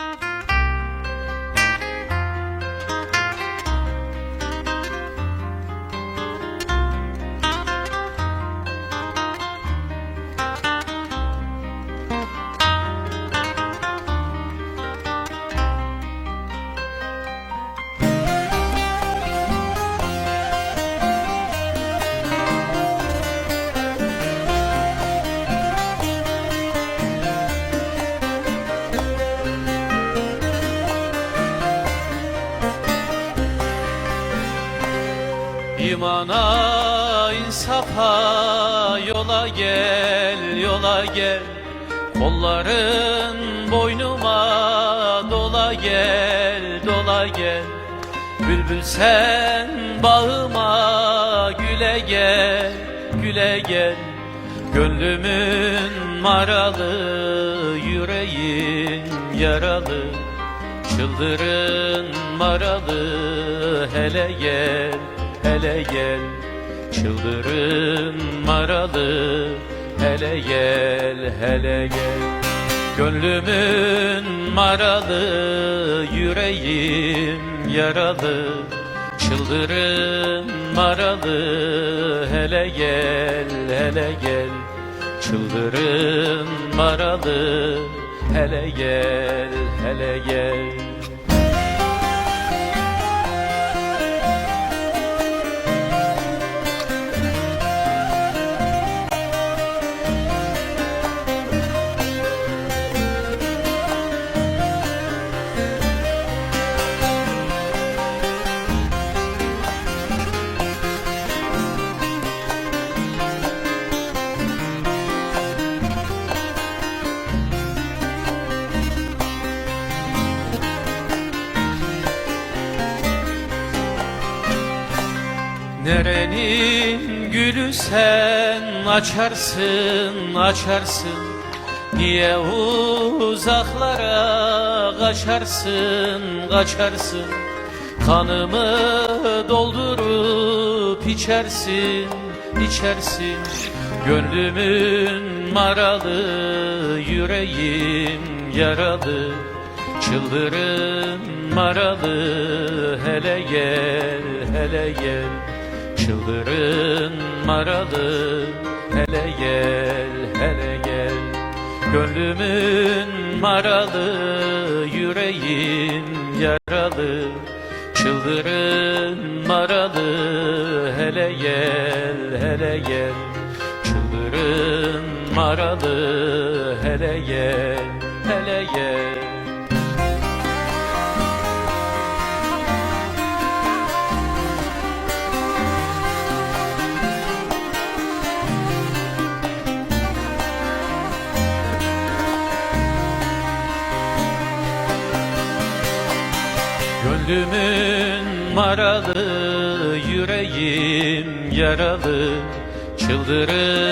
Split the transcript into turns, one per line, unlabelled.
Thank you. İmana, insafa yola gel, yola gel. Kolların boynuma dola gel, dola gel. Bülbül sen bağıma güle gel, güle gel. Gönlümün maralı, yüreğin yaralı. Çıldırın maralı hele gel hele gel. Çıldırın maralı hele gel hele gel. Gönlümün maralı yüreğim yaralı. Çıldırın maralı hele gel hele gel. Çıldırın maralı hele gel hele gel Nerenin gülü sen açarsın açarsın? Niye uzaklara kaçarsın kaçarsın? Kanımı doldurup içersin içersin. Gönlümün maralı yüreğim yaralı. Çıldırın maralı hele gel hele gel Çıldırın maralı hele gel hele gel. Gönlümün maralı yüreğim yaralı. Çıldırın maralı hele gel hele gel. Çıldırın maralı hele gel hele gel Gönlümün maralı, yüreğim yaralı Çıldırır